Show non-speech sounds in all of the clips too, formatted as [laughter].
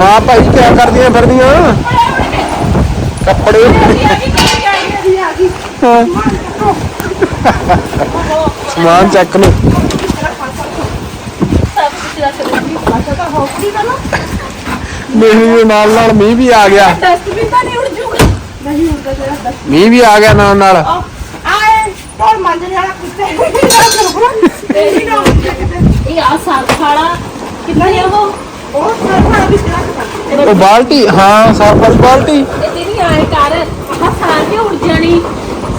ਹਾਂ ਭਾਈ ਕਿਆ ਕਰਦੀਆਂ ਫਿਰਦੀਆਂ? ਕੱਪੜੇ ਹਾਂ। ਸਮਾਨ ਚੱਕ। ਲੋ ਮੀਂਹ ਦੇ ਨਾਲ ਨਾਲ ਮੀਂਹ ਵੀ ਆ ਗਿਆ। ਡਸਟਬਿਨ ਤਾਂ ਨਹੀਂ ਉੜ ਜੂਗਾ। ਨਹੀਂ ਉੜਦਾ ਤੇਰਾ ਡਸਟ ਮੀਂਹ ਵੀ ਆ ਗਿਆ ਨਾਲ ਨਾਲ। ਆਏ ਟੋਲ ਮੰਜਣ ਵਾਲਾ ਕੁੱਤੇ। ਤੇਰੀ ਇਹ ਆ ਸਾਲ ਖਾਲਾ ਕਿੰਨੇ ਉਹ? ਉਹ ਸਾਰਾ ਵੀ ਚਲਾ ਉਹ ਬਾਲਟੀ ਹਾਂ ਸਾਫ਼ ਵਾਲੀ ਬਾਲਟੀ। ਇਹ ਤੇਰੀ ਆਏ ਕਰ ਆਹ ਉੜ ਜਾਣੀ।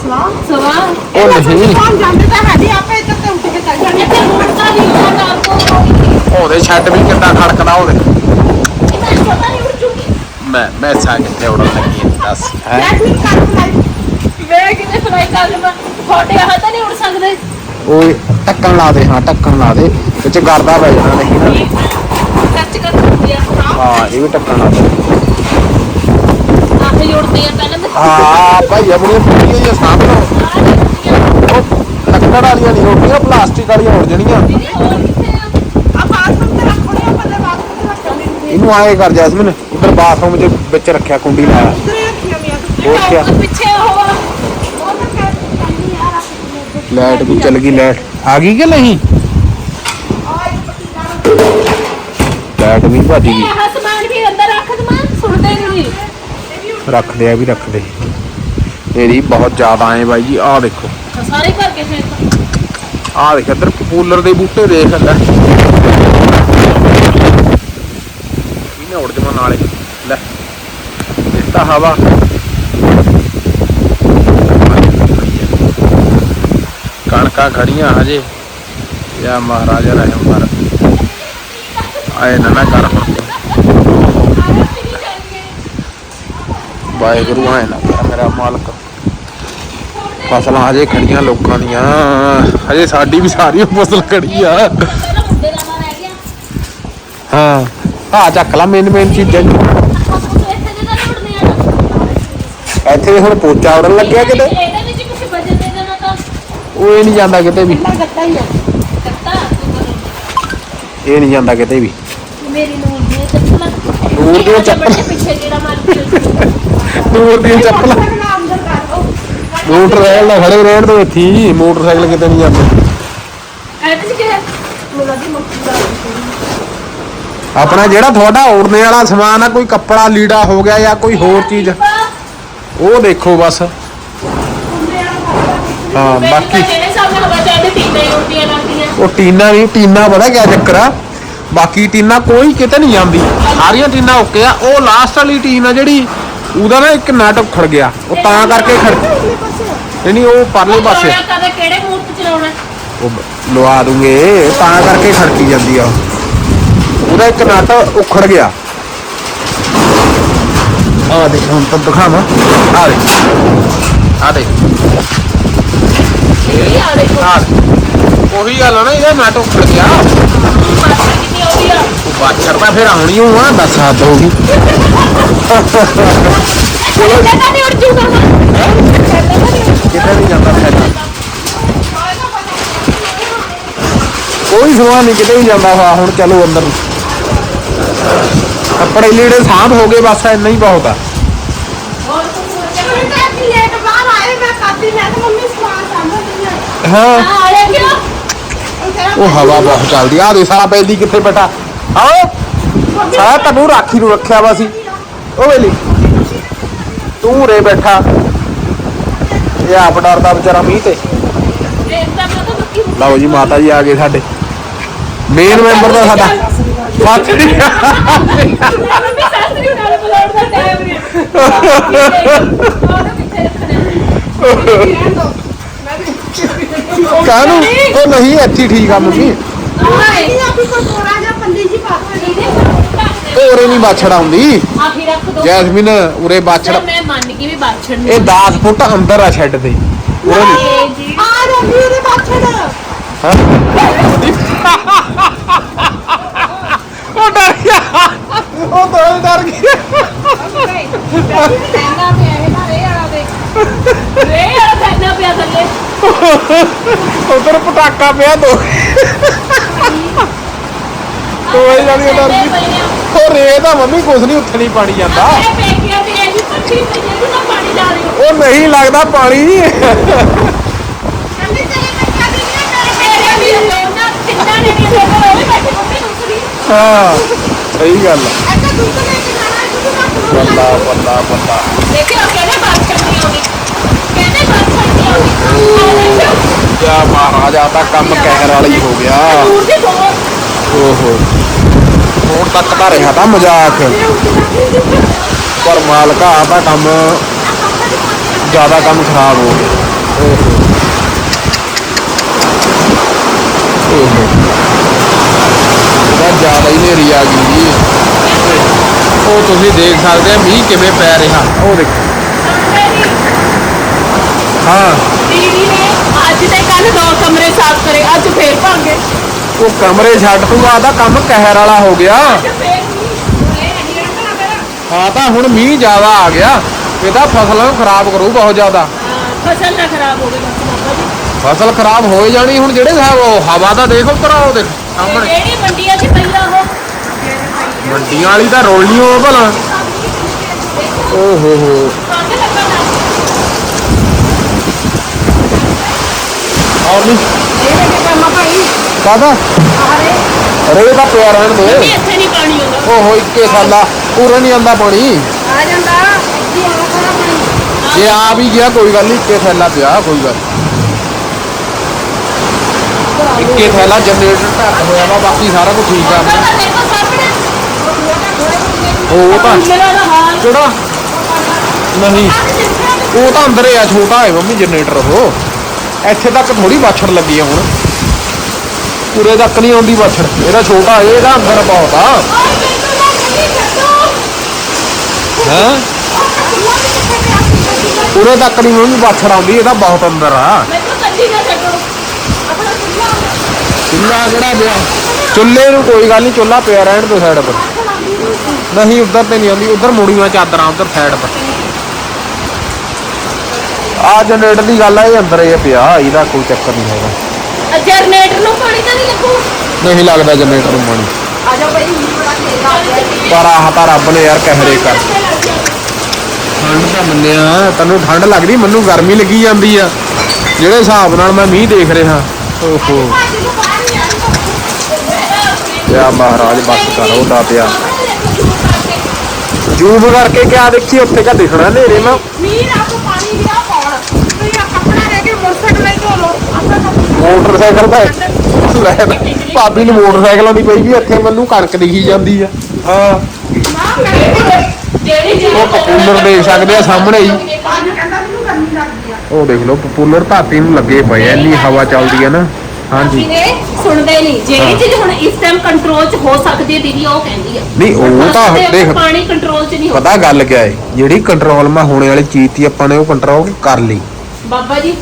ਸਵਾ ਸਵਾ ਉਹ ਨਹੀਂ। ਕੌਣ ਜਾਂਦੇ ਤਾਂ ਸਾਡੀ ਆਪੇ ਇੱਧਰ ਤੇ ਉੱਠ ਕੇ ਚੱਲ ਜਾਣੀ। ਇੱਥੇ ਉੜਦਾ ਨਹੀਂ ਉੜਦਾ ਨਾਲ ਕੋ ਉਹਦੇ ਛੱਡ ਵੀ ਕਿੱਦਾਂ ਖੜਕਦਾ ਉਹਦੇ। ਇਹ ਤਾਂ ਪਤਾ ਨਹੀਂ ਉੜ ਜੂਗੀ। ਮੈਂ ਮੈਂ ਸਾ ਕਿੱਥੇ ਉੜਨ ਲੱਗੀ ਹੈ, ਦੱਸ। ਹੈ? ਜੈਸਮੀਨ ਕਰ ਫਲਾਈ ਵੇ ਕਿਤੇ ਫਲਾਈ ਕਰ ਲਵਾਂ ਤੁਹਾਡੇ ਆਹ ਤਾਂ ਨਹੀਂ ਉੜ ਸਕਦੇ। ਓਏ ਟੱਕਣ ਲਾ ਦੇ ਹਾਂ ਟੱਕਣ ਲਾ ਦੇ। ਵਿੱਚ ਗਰਦਾ ਪੈ ਜਾਣਾ ਨਹੀਂ ਨਾ। ਕੱਚ ਕਰ ਦਿੰਦੀ ਆ ਹਾਂ ਇਹ ਵੀ ਟੱਕਣ ਲਾ ਦੇ ਆਹ ਹੀ ਉੜਦੇ ਆ ਪਹਿਲਾਂ ਤਾਂ ਹਾਂ ਭਾਈ ਆਪਣੀਆਂ ਪੂਰੀਆਂ ਜਿਹਾ ਸਾਂਭ ਲਓ। ਆਹ ਦੇਖਦੀਆਂ ਉਹ ਲੱਕੜ ਵਾਲੀਆਂ ਨਹੀਂ ਹੋਣਗੀਆਂ ਪਲਾਸਟਿਕ ਵਾਲੀਆਂ ਉੜ ਜਾਣੀਆਂ। ਦੀਦੀ ਹੋਰ ਕਿੱਥੇ ਆ ਆ ਬਾਥਰੂਮ ਤੇ ਰੱਖਣੀ ਆ ਪੱਲੇ ਬਾਥਰੂਮ ਤੇ ਰੱਖਣੀ ਇਹਨੂੰ ਆਏ ਕਰ ਜੈਸਮਿਨ ਉਧਰ ਬਾਥਰੂਮ ਦੇ ਵਿੱਚ ਰੱਖਿਆ ਕੁੰਡੀ ਲਾਇਆ ਇੱਧਰ ਰੱਖੀਆਂ ਮੀਆਂ ਹੋਰ ਕਿਆ ਪਿੱਛੇ ਉਹ ਆ। ਲਾਈਟ ਵੀ ਚੱਲ ਗਈ ਲਾਈਟ ਆ ਗਈ ਕਿ ਨਹੀਂ ਆਏ ਪੱਟੀ ਲਾਈਟ ਵੀ ਭੱਜ ਗਈ ਇਹ ਸਮਾਨ ਵੀ ਅੰਦਰ ਰੱਖ ਦਵਾਂ? ਸੁਣਦੇ ਨਹੀਂ ਰੱਖ ਲਿਆ ਵੀ ਰੱਖ ਦੇ ਇਹਦੀ ਬਹੁਤ ਜ਼ਿਆਦਾ ਐ ਬਾਈ ਜੀ ਆਹ ਦੇਖੋ। ਸਾਰੇ ਭਰ ਕੇ ਫਿਰ ਆਹ ਦੇਖ ਇੱਧਰ ਕੂਲਰ ਦੇ ਬੂਟੇ ਦੇਖ ਲੈ। ਇਹਨੇ ਉੜ ਜਮਾ ਨਾਲੇ। ਲੈ ਇਹ ਤਾਂ ਹਵਾ। ਕਣਕਾਂ ਖੜੀਆਂ ਹਜੇ। ਯਾ ਮਹਾਰਾਜਾ ਰਹਿਮ ਆਏ ਨਾ ਨਾ ਕਰ। ਹੁਣ ਵਾਹਿਗੁਰੂ ਆਏ ਨਾ ਕਰ ਮੇਰਾ ਮਾਲਕ। ਫਸਲਾਂ ਹਜੇ ਖੜੀਆਂ ਲੋਕਾਂ ਦੀਆਂ। ਹਜੇ ਸਾਡੀ ਵੀ ਸਾਰੀ ਫਸਲ ਖੜੀ ਆ। ਹਾਂ, ਆ ਚੱਕ ਲਾ ਮੇਨ ਮੇਨ ਚੀਜ਼ਾਂ। ਜੀ। ਇੱਥੇ ਦੇ ਹੁਣ ਪੋਚਾ ਉੜਨ ਲੱਗਿਆ ਕਿਤੇ? ਇਹਦੇ ਵਿੱਚ ਕੁਝ ਵਜਨ ਦੇ ਦੇਣਾ ਤਾਂ ਉਹ ਇਹ ਨਹੀਂ ਜਾਂਦਾ ਕਿਤੇ ਵੀ। ਨਾ ਹੀ ਆ ਕੱਤਾ ਇਹ ਨਹੀਂ ਜਾਂਦਾ ਕਿਤੇ ਵੀ। ਮੇਰੀ ਨੂਰ ਦੀ ਚੱਪਲ ਨੂਰ ਦੀਆਂ ਚੱਪਲਾਂ। ਪਿੱਛੇ ਜਿਹੜਾ ਮਾਰ ਕੇ ਦੂਰ ਦੀਆਂ ਚੱਪਲਾਂ। ਨਾ ਅੰਦਰ ਕਰ ਦੋ ਮੋਟਰਸਾਈਕਲ ਨਾਲ ਖੜੇ ਰਹਿਣ ਤੋਂ ਇੱਥੇ ਹੀ ਮੋਟਰਸਾਈਕਲ ਕਿਤੇ ਨਹੀਂ ਜਾਂਦੇ। ਐਤ ਜੀ ਕਿ ਮੇਰਾ ਦੀ ਮੁੱਕੀ ਦਾ ਆਪਣਾ ਜਿਹੜਾ ਤੁਹਾਡਾ ਉੜਨੇ ਵਾਲਾ ਸਮਾਨ ਆ ਕੋਈ ਕੱਪੜਾ ਲੀੜਾ ਹੋ ਗਿਆ ਜਾਂ ਕੋਈ ਹੋਰ ਚੀਜ਼? ਉਹ ਦੇਖੋ ਬਸ। ਹਾਂ ਬਾਕੀ ਜਿਹੜੇ ਸਾਹਮਣੇ ਹਵਾ ਚਾਹਦੇ ਤੀਨੇ ਹੀ ਉੜਦੀਆਂ ਲੱਗਦੀਆਂ। ਉਹ ਟੀਨਾ ਨਹੀਂ ਟੀਨਾ ਪਤਾ ਕਿਆ ਚੱਕਰ ਆ? ਬਾਕੀ ਟੀਨਾ ਕੋਈ ਕਿਤੇ ਨਹੀਂ ਜਾਂਦੀ। ਸਾਰੀਆਂ ਟੀਨਾ ਓਕੇ ਆ। ਉਹ ਲਾਸਟ ਵਾਲੀ ਟੀਨ ਆ ਜਿਹੜੀ ਉਹਦਾ ਨਾ ਇੱਕ ਨਟ ਉਖੜ ਗਿਆ। ਉਹ ਤਾਂ ਕਰਕੇ ਖੜ ਨਹੀਂ ਨਹੀਂ ਉਹ ਪਰਲੇ ਪਾਸੇ ਚਲਾਉਣਾ? ਕਦੇ ਕਿਹੜੇ ਮੂਡ ਤੇ ਚਲਾਉਣਾ ਉਹ ਬ- ਲਵਾ ਦੂੰਗੇ। ਤਾਂ ਕਰਕੇ ਖੜਕੀ ਜਾਂਦੀ ਆ। ਉਹ। ਉਹਦਾ ਇੱਕ ਨਟ ਉਖੜ ਗਿਆ। ਆ ਦੇਖ ਹੁਣ ਤਾਂ ਦਿਖਾਵਾਂ। ਆ ਦੇ ਆ ਦੇ ਇਹ ਆ ਆ ਉਹੀ ਗੱਲ ਆ ਨਾ ਇਹਦਾ ਨਟ ਉਖੜ ਗਿਆ। ਮਾਤਰਾ ਕਿੰਨੀ ਆਉਂਦੀ ਆ ਉਹ ਬਾਛੜ ਤਾਂ ਫਿਰ ਆਉਣੀ ਓ ਆ ਦੱਸ ਹੱਦ ਹੋ ਗਈ ਚਲੋ ਜਗਾ ਨਹੀਂ ਉੜ ਜੂਗਾ ਕਿਤੇ ਨਹੀਂ ਜਾਂਦਾ ਫਾਇਦਾ ਕੋਈ ਸਮਾਨ ਨਹੀਂ ਕਿਤੇ ਵੀ ਜਾਂਦਾ ਵਾ ਹੁਣ ਚਲੋ ਅੰਦਰ। ਕੱਪੜੇ ਲੀੜੇ ਸਾਂਭ ਹੋ ਗਏ ਬਸ ਇੰਨਾ ਹੀ ਬਹੁਤ ਆ। ਹਾਂ। ਉਹ ਹਵਾ ਬਹੁਤ ਚੱਲਦੀ ਆ ਦੇ ਸਾਲਾ ਪੈਂਦੀ ਕਿੱਥੇ ਬੈਠਾ। ਆਓ ਸਾਲਾ ਤੈਨੂੰ ਰਾਖੀ ਨੂੰ ਰੱਖਿਆ ਵਾ ਸੀ ਉਹ ਵੇਲੀ ਤੂੰ ਰੇ ਬੈਠਾ। ਇਹ ਆਪ ਡਰਦਾ ਵਿਚਾਰਾ ਮੀਂਹ ਤੇ। ਲਓ ਜੀ ਮਾਤਾ ਜੀ ਆ ਗਏ ਸਾਡੇ। ਮੇਨ ਮੈਂਬਰ ਦਾ ਸਾਡਾ। ਮਾਛੜੀ ਮੰਮੀ ਸਾਸਰੀ ਨਾਲ ਬੁਲਾਉਣ ਦਾ ਟਾਈਮ ਨਹੀਂ ਉਹਨੇ ਪਿੱਛੇ ਰੱਖਣਾ? [laughs] ਕਾਹਨੂੰ ਉਹ ਨਹੀਂ ਇੱਥੇ ਹੀ ਠੀਕ ਆ ਮੰਮੀ ਆਏ ਇਹ ਆਪੀ ਕੋਈ ਥੋੜਾ ਜਿਹਾ ਪੱਲੀ ਜੀ ਪਾ ਦੋ ਇਹਦੇ ਇਹ ਉਰੇ ਨਹੀਂ ਬਾਛੜ ਆਉਂਦੀ ਆ ਫਿਰ ਰੱਖ ਦੋ ਜੈਸਮਿਨ ਉਰੇ ਬਾਛੜ ਚਲੋ ਮੈਂ ਮੰਨ ਗਈ ਵੀ ਬਾਛੜ ਨੂੰ ਇਹ 10 ਫੁੱਟ ਅੰਦਰ ਆ ਸ਼ੈੱਡ ਦੇ ਉਰੇ ਨਹੀਂ ਇਹ ਜੀ ਆ ਜਾਂਦੀ ਉਹਦੇ ਪਾਛੜ ਹਾਂ ਉਹ ਡਰ ਗਿਆ ਉਹ ਤੋਂ ਡਰ ਗਿਆ ਕਹਿੰਦਾ ਪਿਆ ਇਹ ਨਾ ਇਹ ਵਾਲਾ ਦੇ ਵੇ ਆ ਫੈਨਾ ਪਿਆ ਥੱਲੇ ਉਧਰ ਪਟਾਕਾ ਪਿਆ ਦੋ। ਤੋਏ ਜਾਂਦੀ ਡਰ ਗਈ। ਉਹ ਰੇਤ ਆ ਮੰਮੀ ਕੁਛ ਨਹੀਂ ਉੱਥੇ ਨਹੀਂ ਪਾਣੀ ਜਾਂਦਾ। ਹੈ ਹੋ ਉਹ ਨਹੀਂ ਲੱਗਦਾ ਪਾਣੀ ਨਹੀਂ ਨੇ ਹਾਂ ਸਹੀ ਗੱਲ ਆ। ਐਸਾ ਦੁੱਧ ਲੈ ਕੇ ਜਾਣਾ ਦੁੱਧ ਨਾ ਬੱਲਾ ਬੱਲਾ ਬੱਲਾ ਦੇਖਿਓ ਕਹਿੰਦੇ ਬਾਤ ਕਰਨੀ ਕਹਿੰਦੇ ਬਾਤ ਮਹਾਰਾਜਾ ਤਾਂ ਕੰਮ ਕਹਿਰ ਵਾਲਾ ਹੀ ਹੋ ਗਿਆ। ਓਹੋ। ਹੁਣ ਤੱਕ ਤਾਂ ਰਿਹਾ ਤਾਂ ਮਜ਼ਾਕ। ਪਰ ਮਾਲਕਾ ਆ ਤਾਂ ਕੰਮ ਜ਼ਿਆਦਾ ਕੰਮ ਖਰਾਬ ਹੋ ਗਿਆ। ਓਹੋ। ਓਹੋ। ਜ਼ਿਆਦਾ ਹੀ ਨੇਰੀ ਆ ਗਈ ਜੀ। ਉਹ ਤੁਸੀਂ ਦੇਖ ਸਕਦੇ ਆ, ਮੀਂਹ ਕਿਵੇਂ ਪੈ ਰਿਹਾ। ਉਹ ਦੇਖੋ। ਹਾਂ। ਦੀਦੀ ਨੇ ਅੱਜ ਤੇ ਕੱਲ ਦੋ ਕਮਰੇ ਸਾਫ਼ ਕਰੇ ਅੱਜ ਫੇਰ ਭਾਂਗੇ। ਉਹ ਕਮਰੇ ਛੱਡ ਤੂੰ ਆਦਾ ਕੰਮ ਕਹਿਰ ਵਾਲਾ ਹੋ ਗਿਆ। ਅੱਜ ਫੇਰ ਨਹੀਂ ਇਹ ਨਹੀਂ ਰੱਖਣਾ ਮੇਰਾ ਹਾਂ ਤਾਂ ਹੁਣ ਮੀਂਹ ਜ਼ਿਆਦਾ ਆ ਗਿਆ ਇਹ ਤਾਂ ਫਸਲਾਂ ਨੂੰ ਖਰਾਬ ਕਰੂ ਬਹੁਤ ਜ਼ਿਆਦਾ। ਫਸਲ ਨਾ ਖਰਾਬ ਹੋਵੇ ਬਸ ਬਾਬਾ ਜੀ। ਫਸਲ ਖਰਾਬ ਹੋ ਹੀ ਜਾਣੀ ਹੁਣ ਜਿਹੜੇ ਸਾਹਿਬ ਉਹ ਹਵਾ ਦਾ ਦੇਖੋ ਉੱਪਰ ਉਹ ਦੇਖ ਸਾਹਮਣੇ। ਜਿਹੜੀ ਮੰਡੀਆਂ 'ਚ ਪਈਆ ਉਹ। ਮੰਡੀਆਂ ਵਾਲੀ ਤਾਂ ਰੋਲਣੀ ਹੋ ਭਲਾ। ਓ ਹੋ ਹੋ ਕੰਨ ਲੱਗਾ ਨਾ ਔਰ ਨਹੀਂ ਇਹ ਕਿ ਕੰਮ ਭਾਈ ਕਾਦਾ ਆਰੇ ਰੇ ਤਾਂ ਪਿਆ ਰਹਿਣ ਦੇ। ਇੱਥੇ ਨਹੀਂ ਪਾਣੀ ਆਉਂਦਾ। ਓਹੋ ਇੱਕੇ ਸਾਲਾ। ਪੂਰਾ ਨਹੀਂ ਆਂਦਾ ਪਾਣੀ। ਆ ਜਾਂਦਾ ਜੀ ਆ ਥੋੜਾ ਪਾਣੀ। ਜੇ ਆ ਵੀ ਗਿਆ ਕੋਈ ਗੱਲ ਨਹੀਂ ਇੱਕੇ ਥੈਲਾ ਪਿਆ ਕੋਈ ਗੱਲ ਨੀ। ਇੱਕੇ ਥੈਲਾ ਜਨਰੇਟਰ ਢੱਕ ਹੋਇਆ ਵਾ ਬਾਕੀ ਸਾਰਾ ਕੁਝ ਠੀਕ ਆ। ਤਾਂ ਸਾਹਮਣੇ ਉਹ ਤਾਂ ਮੇਰਾ ਦਾ ਹਾਲ ਕਿਹੜਾ? ਨਹੀਂ। ਉਹ ਤਾਂ ਅੰਦਰ ਹੀ ਆ ਛੋਟਾ ਹੈ ਮੰਮੀ ਜਨਰੇਟਰ ਉਹ। ਇੱਥੇ ਤੱਕ ਥੋੜੀ ਬਾਛੜ ਲੱਗੀ ਆ ਹੁਣ। ਪੂਰੇ ਤੱਕ ਨਹੀਂ ਆਉਂਦੀ ਬਾਛੜ ਇਹਦਾ ਛੋਟਾ ਹੈ ਇਹਦਾ ਅੰਦਰ ਬਹੁਤ ਆ। ਓਏ ਪੂਰੇ ਤੱਕ ਨਹੀਂ ਮੰਮੀ ਬਾਛੜ ਆਉਂਦੀ, ਇਹਦਾ ਬਹੁਤ ਅੰਦਰ ਆ। ਚੁੱਲ੍ਹਾ ਚੁੱਲਾ ਕਿਹੜਾ ਪਿਆ? ਚੁੱਲੇ ਨੂੰ ਕੋਈ ਗੱਲ ਨਹੀਂ ਚੁੱਲਾ ਪਿਆ ਰਹਿਣ ਤੋਂ ਸਾਈਡ ਪਰ। ਨਹੀਂ, ਉੱਧਰ ਤੇ ਨਹੀਂ ਆਉਂਦੀ, ਉੱਧਰ ਮੁੜੀਆਂ ਚਾਦਰਾਂ, ਉੱਧਰ ਸਾਈਡ ਪਰ। ਆ ਜਨਰੇਟਰ ਦੀ ਗੱਲ ਆ ਇਹ ਅੰਦਰ ਹੀ ਪਿਆ ਇਹਦਾ ਕੋਈ ਚੱਕਰ ਨਹੀਂ ਹੈਗਾ। ਜਨਰੇਟਰ ਨੂੰ ਪਾਣੀ ਤਾਂ ਨਹੀਂ ਲੱਗੂ? ਨਹੀਂ ਲੱਗਦਾ ਜਨਰੇਟਰ ਨੂੰ ਪਾਣੀ। ਆ ਜਾ ਭਾਈ ਬੜਾ ਤੇਜ਼ ਆ ਗਿਆ। ਪਰ ਆਹ ਤਾਂ ਰੱਬ ਨੇ ਯਾਰ ਕਹਿਰੇ ਕਰ। ਠੰਡ ਤਾਂ ਮੰਨਿਆ ਤੈਨੂੰ ਠੰਡ ਲੱਗਦੀ ਮੈਨੂੰ ਗਰਮੀ ਲੱਗੀ ਜਾਂਦੀ ਆ। ਜਿਹੜੇ ਹਿਸਾਬ ਨਾਲ ਮੈਂ ਮੀਂਹ ਦੇਖ ਰਿਹਾ। ਓਹੋ। ਯਾ ਮਹਾਰਾਜ ਬਸ ਕਰੋ ਦਾ ਪਿਆ। ਜੂਬ ਕਰਕੇ ਕਿਆ ਦੇਖੀ ਉੱਥੇ ਕਾ ਦਿਖਣਾ ਨੇਰੇ ਮੈਂ। ਮੀਂਹ ਰੱਬ ਪਾਣੀ ਗਿਆ ਪਾਉਣ ਤੁਸੀਂ ਆ ਕੱਪੜਾ ਲੈ ਕੇ ਮੋਟਰਸਾਈਕਲ ਲੈ ਧੋ ਲਓ ਤਾਂ ਮੋਟਰਸਾਈਕਲ ਦਾ ਲੈ ਭਾਬੀ ਨੂੰ ਮੋਟਰਸਾਈਕਲਾਂ ਦੀ ਪਈ ਵੀ ਇੱਥੇ ਮੈਨੂੰ ਕਣਕ ਦਿਖੀ ਜਾਂਦੀ ਆ। ਹਾਂ। ਉਹ ਪਪੂਲਰ ਦੇਖ ਸਕਦੇ ਆ ਸਾਹਮਣੇ ਹੀ। ਪਾਣੀ ਕਹਿੰਦਾ ਮੈਨੂੰ ਗਰਮੀ ਲੱਗਦੀ ਆ। ਉਹ ਦੇਖ ਲਓ ਪਪੂਲਰ ਧਾਤੀ ਨੂੰ ਲੱਗੇ ਪਏ ਆ ਇੰਨੀ ਹਵਾ ਚੱਲਦੀ ਆ ਨਾ। ਹਾਂਜੀ। ਸੁਣਦੇ ਨਹੀਂ। ਜਿਹੜੀ ਚੀਜ਼ ਹੁਣ ਇਸ ਟਾਈਮ ਕੰਟਰੋਲ 'ਚ ਹੋ ਸਕਦੀ ਹੈ ਦੀਦੀ ਉਹ ਕਹਿੰਦੀ ਆ। ਨਹੀਂ ਉਹ ਤਾਂ ਤੇ ਦੇਖ ਪਾਣੀ ਕੰਟਰੋਲ 'ਚ ਨਹੀਂ ਹੋ ਪਤਾ ਗੱਲ ਕਿਆ ਹੈ ਜਿਹੜੀ ਕੰਟਰੋਲ ਮਾ ਹੋਣੇ ਵਾਲੀ ਚੀਜ਼ ਤੀ ਆਪਾਂ ਨੇ ਉਹ ਕੰਟਰੋਲ ਕਰ ਲਈ। ਬਾਬਾ ਜੀ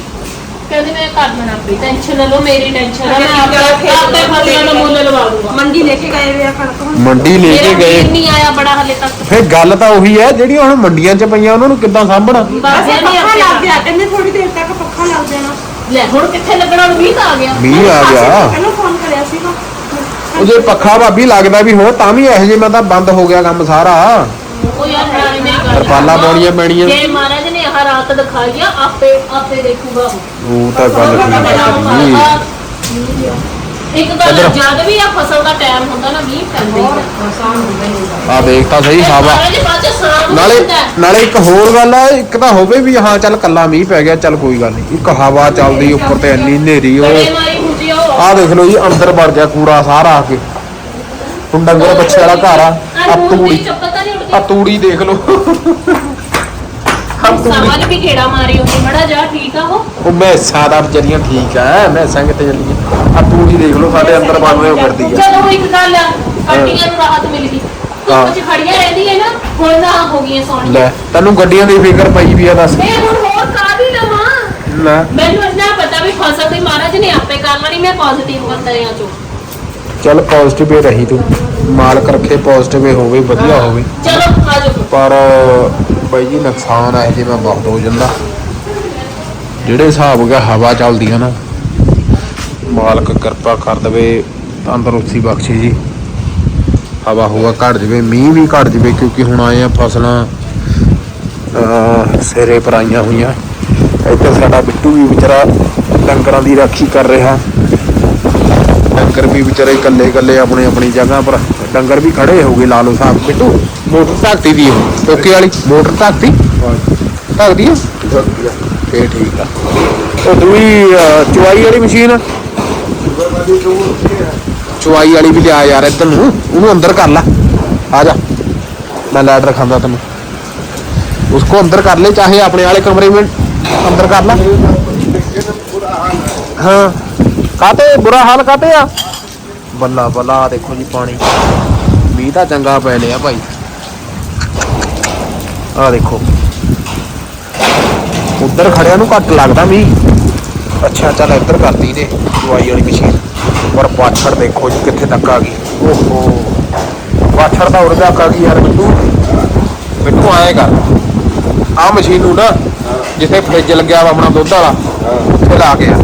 ਕਹਿੰਦੇ ਮੈਂ ਕਰ ਲੈਣਾ ਆਪਣੀ ਟੈਨਸ਼ਨ ਨਾ ਲਓ ਮੇਰੀ ਟੈਨਸ਼ਨ ਹੈ ਮੈਂ ਅੱਗੇ ਆਪੇ ਆਪੇ ਫਸਲਾਂ ਦਾ ਮੁੱਲ ਲਵਾ ਦੂੰਗਾ ਮੰਡੀ ਲੈ ਕੇ ਗਏ ਵੇ ਆ ਕਣਕ ਹੁਣ ਮੰਡੀ ਲੈ ਕੇ ਮੇਰਾ ਗਏ। ਵੀਰ ਨਹੀਂ ਆਇਆ ਬੜਾ ਹਲੇ ਤੱਕ। ਫੇ ਗੱਲ ਤਾਂ ਉਹੀ ਹੈ ਜਿਹੜੀਆਂ ਹੁਣ ਮੰਡੀਆਂ 'ਚ ਪਈਆਂ ਉਹਨਾਂ ਨੂੰ ਕਿੱਦਾਂ ਸਾਂਭਣਾ? ਬਾਬਾ ਨਹੀਂ ਪੱਖਾ ਲੱਗ ਆਪੇ ਗਿਆ ਕਹਿੰਦੇ ਥੋੜੀ ਦੇਰ ਤੱਕ ਪੱਖਾ ਲੱਗ ਜਾਣਾ। ਲੈ ਹੁਣ ਕਿੱਥੇ ਲੱਗਣਾ? ਹੁਣ ਮੀਂਹ ਤਾਂ ਆ ਗਿਆ। ਮੀਂਹ ਆ ਗਿਆ। ਪਹਿਲਾਂ ਫੋਨ ਕਰਿਆ ਸੀਗਾ। ਉਹ ਜੇ ਪੱਖਾ ਭਾਬੀ ਲੱਗਦਾ ਵੀ ਹੋ ਤਾਂ ਵੀ ਇਹੋ ਜਿਹੇ ਮੈਂ ਤਾਂ ਬੰਦ ਹੋ ਗਿਆ ਕੰਮ ਸਾਰਾ। ਉਹ ਯਾਰ ਪੁਰਾਣੀ ਮੇਰੀ ਗੱਲ ਤਰਪਾਲਾਂ ਪਾਉਣੀਆਂ ਪੈਣੀਆਂ। ਜੇ ਰਾਤ ਦਿਖਾਈ ਆ ਆਪੇ ਆਪੇ ਦੇਖੂਗਾ ਉਹ। ਉਹ ਤਾਂ ਗੱਲ ਠੀਕ ਹੈ ਜੀ ਇੱਕ ਗੱਲ ਇੱਧਰ। ਜਦ ਵੀ ਆ ਫਸਲ ਦਾ ਟਾਈਮ ਹੁੰਦਾ ਨਾ ਮੀਂਹ ਪੈਂਦਾ ਹੀ ਆ ਆ ਦੇਖ ਤਾਂ ਸਹੀ ਬਾਅਦ ਚ ਨੂੰ ਨਾਲੇ। ਨਾਲੇ ਇੱਕ ਹੋਰ ਗੱਲ ਆ ਇੱਕ ਤਾਂ ਹੋਵੇ ਵੀ ਹਾਂ ਚੱਲ ਕੱਲਾ ਮੀਂਹ ਪੈ ਗਿਆ ਚੱਲ ਕੋਈ ਗੱਲ ਨਹੀਂ। ਇੱਕ ਹਵਾ ਚੱਲਦੀ ਉੱਪਰ ਤੇ ਇੰਨੀ ਹਨੇਰੀ ਉਹ ਗੜੇ ਮਾਰੀ ਹੁੰਦੀ ਆ ਉਹ। ਆਹ ਦੇਖ ਲਓ ਜੀ ਅੰਦਰ ਵੜ ਗਿਆ ਕੂੜਾ ਸਾਰਾ ਆ ਕੇ। ਹੁਣ ਡੰਗਰ ਬੱਚੇ ਵਾਲਾ ਘਰ ਆ। ਆ ਤੂੜੀ ਚੱਪਲ ਤਾਂ ਨਹੀਂ ਆ ਤੂੜੀ ਦੇਖ ਲਓ। ਆ ਤੂੜੀ ਸਮਾਂ ਵੀ ਖੇੜਾ ਮਾਰੀ ਹੁੰਦੀ ਮੜਾ ਜਾ ਠੀਕ ਆ ਉਹ? ਉਹ ਮੈਸਾਂ ਦਾ ਵਿਚਾਰੀਆਂ ਠੀਕ ਆ ਮੈਸਾਂ ਕਿਤੇ ਚੱਲੀਆਂ ਆ। ਤੂੜੀ ਦੇਖ ਲਓ ਸਾਡੇ ਅੰਦਰ ਬਣ ਰਹੇ ਫਿਰਦੀ ਆ। ਚਲੋ ਇੱਕ ਗੱਲ ਆ ਅੱਡੀਆਂ ਨੂੰ ਰਾਹਤ ਮਿਲ ਗਈ। ਹਾਂ। ਕੁਝ ਖੜੀਆਂ ਰਹਿੰਦੀਆਂ ਨਾ ਹੁਣ ਨਾ ਹੋ ਗਈਆਂ ਸੋਹਣੀਆਂ ਲੈ ਤੈਨੂੰ ਗੱਡੀਆਂ ਦੀ ਫਿਕਰ ਪਈ ਵੀ ਆ ਦੱਸ। ਮੈਂ ਹੁਣ ਹੋਰ ਕਾਹਦੀ ਲਵਾਂ? ਲੈ। ਮੈਨੂੰ ਇੰਨਾ ਪਤਾ ਵੀ ਫਸਲ ਦੀ ਮਹਾਰਾਜ ਨੇ ਆਪੇ ਕਰ ਲੈਣੀ ਮੈਂ ਪੋਜ਼ਿਟਿਵ ਬੰਦਿਆਂ ਚੋਂ। ਚੱਲ ਪੋਜ਼ਿਟਿਵ ਹੀ ਰਹੀ ਤੂੰ। ਮਾਲਕ ਰੱਖੇ ਪੋਜ਼ਿਟਿਵ ਹੀ ਹੋਵੇ ਵਧੀਆ ਹੋਵੇ। ਚਲੋ ਆ ਪਰ ਬਾਈ ਜੀ ਨੁਕਸਾਨ ਜੇ ਮੈਂ ਬਹੁਤ ਹੋ ਜਾਂਦਾ। ਜਿਹੜੇ ਹਿਸਾਬ ਗਿਆ ਹਵਾ ਚੱਲਦੀ ਹੈ ਨਾ ਮਾਲਕ ਕਿਰਪਾ ਕਰ ਦਵੇ ਤੰਦਰੁਸਤੀ ਬਖਸ਼ੇ ਜੀ। ਹਵਾ ਹੁਵਾ ਘਟ ਜਵੇ ਮੀਂਹ ਵੀ ਘਟ ਜਵੇ ਕਿਉਂਕਿ ਹੁਣ ਆਏ ਆ ਫਸਲਾਂ ਸਿਰੇ ਪਰ ਆਈਆਂ ਹੋਈਆਂ। ਇੱਧਰ ਸਾਡਾ ਬਿੱਟੂ ਵੀ ਵਿਚਾਰਾ ਡੰਗਰਾਂ ਦੀ ਰਾਖੀ ਕਰ ਰਿਹਾ। ਡੰਗਰ ਵੀ ਵਿਚਾਰੇ ਇਕੱਲੇ ਇਕੱਲੇ ਆਪਣੀ ਆਪਣੀ ਜਗ੍ਹਾ ਪਰ ਡੰਗਰ ਵੀ ਖੜੇ ਹੋਗੇ ਲਾ ਲਓ ਸਾਹਿਬ ਬਿੱਟੂ। ਮੋਟਰ ਧਾਕਤੀ ਦੀ ਓਕੇ ਵਾਲੀ। ਮੋਟਰ ਧਾਕਤੀ ਧਾਕਦੀ ਆ? ਫੇ ਠੀਕ ਆ। ਉਹ ਦੂਈ ਚੁਆਈ ਵਾਲੀ ਮਸ਼ੀਨ ਚੁਆਈ ਵਾਲੀ ਵੀ ਲਿਆ ਯਾਰ ਇੱਧਰ ਨੂੰ ਉਹਨੂੰ ਅੰਦਰ ਕਰ ਲੈ। ਆ ਜਾ। ਮੈਂ ਲੈਟ ਰਖਾਂਦਾ ਤੈਨੂੰ। ਉਸਕੋ ਅੰਦਰ ਕਰ ਲੈ ਚਾਹੇ ਆਪਣੇ ਵਾਲੇ ਕਮਰੇ ਵਿੱਚ ਅੰਦਰ ਕਰ ਲੈ। ਹਾਂ। ਕਾਤੇ ਬੁਰਾ ਹਾਲ ਕਾਤੇ ਆ? ਬੱਲਾ ਬੱਲਾ ਆਹ ਦੇਖੋ ਜੀ ਪਾਣੀ। ਮੀਂਹ ਤਾਂ ਚੰਗਾ ਪੈ ਲਿਆ ਭਾਈ। ਆ ਦੇਖੋ। ਉੱਧਰ ਖੜਿਆਂ ਨੂੰ ਘੱਟ ਲੱਗਦਾ ਮੀਂਹ। ਅੱਛਾ ਚੱਲ ਇੱਧਰ ਕਰਤੀ ਨੇ ਦਵਾਈ ਵਾਲੀ ਮਸ਼ੀਨ। ਪਰ ਪਾਛੜ ਦੇਖੋ ਜੀ ਕਿੱਥੇ ਤੱਕ ਆ ਗਈ। ਓਹੋ। ਪਾਛੜ ਤਾਂ ਉੜ ਤੱਕ ਆ ਗਈ ਯਾਰ ਬਿੱਟੂ। ਬਿੱਟੂ ਆਏ ਕਰ। ਆ ਮਸ਼ੀਨ ਨੂੰ ਨਾ ਜਿੱਥੇ ਫ੍ਰਿਜ ਲੱਗਿਆ ਵਾ ਆਪਣਾ ਦੁੱਧ ਵਾਲਾ ਉੱਥੇ ਲਾ ਗਿਆ